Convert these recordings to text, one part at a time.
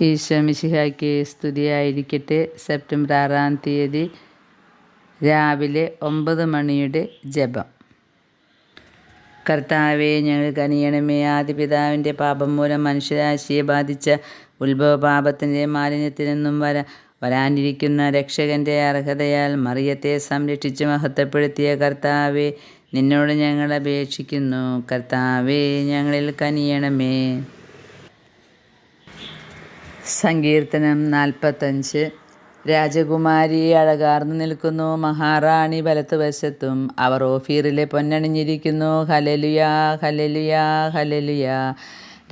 ഈശോ മിശിഹായ്ക്ക് സ്തുതിയായിരിക്കട്ടെ. സെപ്റ്റംബർ ആറാം തീയതി രാവിലെ ഒമ്പത് മണിയുടെ ജപം. കർത്താവെ ഞങ്ങൾ കനിയണമേ. ആദിപിതാവിന്റെ പാപം മൂലം മനുഷ്യരാശിയെ ബാധിച്ച ഉത്ഭവ പാപത്തിന്റെ മാലിന്യത്തിൽ നിന്നും വര വരാനിരിക്കുന്ന രക്ഷകന്റെ അർഹതയാൽ മറിയത്തെ സംരക്ഷിച്ച് മഹത്വപ്പെടുത്തിയ കർത്താവെ നിന്നോട് ഞങ്ങൾ അപേക്ഷിക്കുന്നു. കർത്താവെ ഞങ്ങളിൽ കനിയണമേ. സങ്കീർത്തനം നാൽപ്പത്തഞ്ച്. രാജകുമാരി അഴകാർന്നു നിൽക്കുന്നു. മഹാറാണി വലത്തുവശത്തും അവർ ഓഫീറിലെ പൊന്നണിഞ്ഞിരിക്കുന്നു. ഹലലുയാ ഹലലുയാ ഹലലുയാ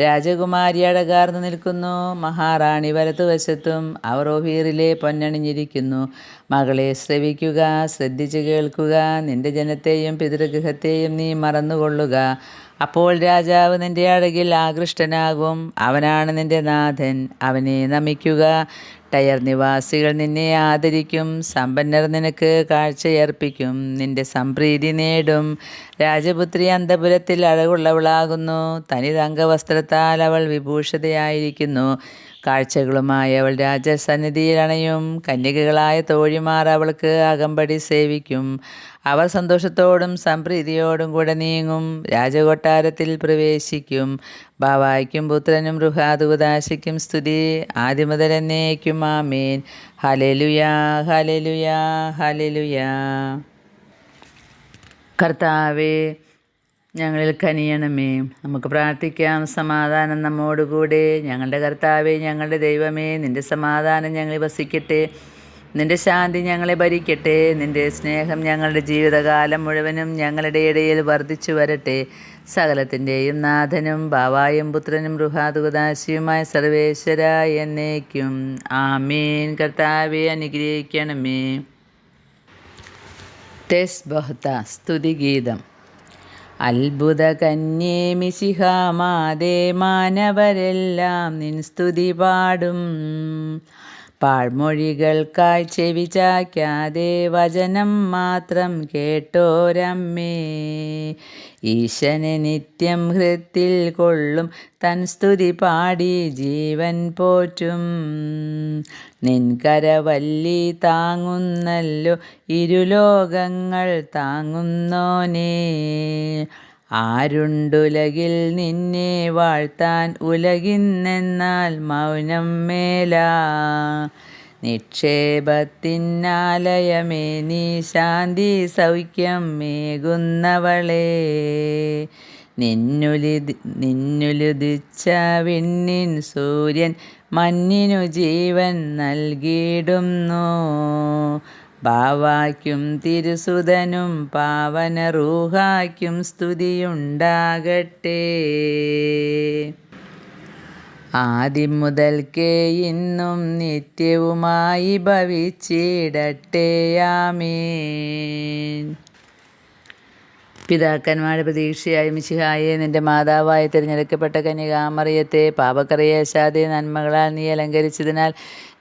രാജകുമാരി അഴകാർന്നു നിൽക്കുന്നു. മഹാറാണി വലത്തുവശത്തും അവർ ഓഫീറിലെ പൊന്നണിഞ്ഞിരിക്കുന്നു. മകളെ ശ്രവിക്കുക ശ്രദ്ധിച്ചു കേൾക്കുക. നിന്റെ ജനത്തെയും പിതൃഗൃഹത്തെയും നീ മറന്നുകൊള്ളുക. അപ്പോൾ രാജാവ് നിന്റെ അഴകിൽ ആകൃഷ്ടനാകും. അവനാണ് നിന്റെ നാഥൻ. അവനെ നമിക്കുക. ടയർ നിവാസികൾ നിന്നെ ആദരിക്കും. സമ്പന്നർ നിനക്ക് കാഴ്ചയർപ്പിക്കും. നിന്റെ സംപ്രീതി നേടും. രാജപുത്രി അന്തപുരത്തിൽ അഴകുള്ളവളാകുന്നു. തനിതംഗവസ്ത്രത്താൽ അവൾ വിഭൂഷിതയായിരിക്കുന്നു. കാഴ്ചകളുമായി അവൾ രാജസന്നിധിയിൽ അണയും. കന്യകകളായ തോഴിമാർ അവൾക്ക് അകമ്പടി സേവിക്കും. അവർ സന്തോഷത്തോടും സംപ്രീതിയോടും കൂടെ നീങ്ങും. രാജകൊട്ടാരത്തിൽ പ്രവേശിക്കും. ബാവായ്ക്കും പുത്രനും റുഹാദുദാശയ്ക്കും സ്തുതി. ആദ്യമുതൽ എന്നേക്കും ആമേൻ. ഹലലുയാ ഹലലുയാ ഹലലുയാ കർത്താവേ ഞങ്ങളിൽ കനിയണമേ. നമുക്ക് പ്രാർത്ഥിക്കാം. സമാധാനം നമ്മോടുകൂടെ. ഞങ്ങളുടെ കർത്താവേ ഞങ്ങളുടെ ദൈവമേ നിന്റെ സമാധാനം ഞങ്ങളിൽ വസിക്കട്ടെ. നിന്റെ ശാന്തി ഞങ്ങളെ ഭരിക്കട്ടെ. നിന്റെ സ്നേഹം ഞങ്ങളുടെ ജീവിതകാലം മുഴുവനും ഞങ്ങളുടെ ഇടയിൽ വർദ്ധിച്ചു വരട്ടെ. സകലത്തിന്റെയും നാഥനും ബാവായും പുത്രനും റുഹാദുദാശിയുമായ സർവേശ്വര എന്നേക്കും. ആമീൻ. കർത്താവെ അനുഗ്രഹിക്കണമേ. തെസ് ബഹ്ത സ്തുതിഗീതം അത്ഭുത കന്യേ മിശിഹാമാതേ മാനവരെല്ലാം നിൻ സ്തുതി പാടും. പാഴ്മൊഴികൾക്കായി ചെവി ചായ്ക്കാതെ വചനം മാത്രം കേട്ടോരമ്മേ. ഈശനെ നിത്യം ഹൃത്തിൽ കൊള്ളും തൻ സ്തുതി പാടി ജീവൻ പോറ്റും. നിൻകരവല്ലി താങ്ങുന്നല്ലോ ഇരുലോകങ്ങൾ താങ്ങുന്നോനേ. ആരുണ്ടുലകിൽ നിന്നെ വാഴ്ത്താൻ ഉലകിന്നെന്നാൽ മൗനം മേലാ. നിക്ഷേപത്തിനാലയമേ നീ ശാന്തി സൗഖ്യം മേകുന്നവളെ നിന്നുലി നിന്നുലുദിച്ച വിണ്ണിൻ സൂര്യൻ മഞ്ഞിനു ജീവൻ നൽകിയിടുന്നു. ബാവായ്ക്കും തിരുസുതനും പാവന റൂഹായ്ക്കും സ്തുതിയുണ്ടാകട്ടെ. ആദ്യം മുതൽക്കേ ഇന്നും നിത്യവുമായി ഭവിച്ചിടട്ടെ. ആമീൻ. പിതാക്കന്മാരുടെ പ്രതീക്ഷയായി മിശിഹായെ നിന്റെ മാതാവായി തിരഞ്ഞെടുക്കപ്പെട്ട കന്യകാമറിയത്തെ പാപക്കറിയേശാതെ നന്മകളാൽ നീ അലങ്കരിച്ചതിനാൽ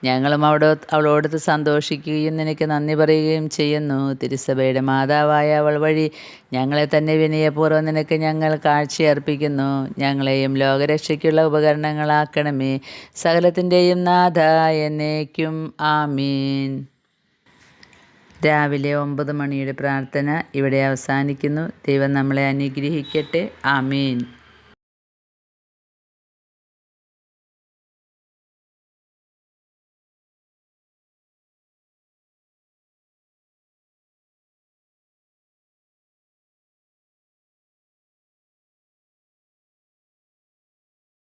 ഞങ്ങളും അവിടെ അവളോടത്ത് സന്തോഷിക്കുകയും നിനക്ക് നന്ദി പറയുകയും ചെയ്യുന്നു. തിരുസഭയുടെ മാതാവായ അവൾ വഴി ഞങ്ങളെ തന്നെ വിനയപൂർവം നിനക്ക് ഞങ്ങൾ കാഴ്ചയർപ്പിക്കുന്നു. ഞങ്ങളെയും ലോകരക്ഷയ്ക്കുള്ള ഉപകരണങ്ങളാക്കണമേ. സകലത്തിന്റെയും നാഥ എന്നേക്കും. ആമീൻ. രാവിലെ ഒമ്പത് മണിയുടെ പ്രാർത്ഥന ഇവിടെ അവസാനിക്കുന്നു. ദൈവം നമ്മളെ അനുഗ്രഹിക്കട്ടെ. ആമീൻ.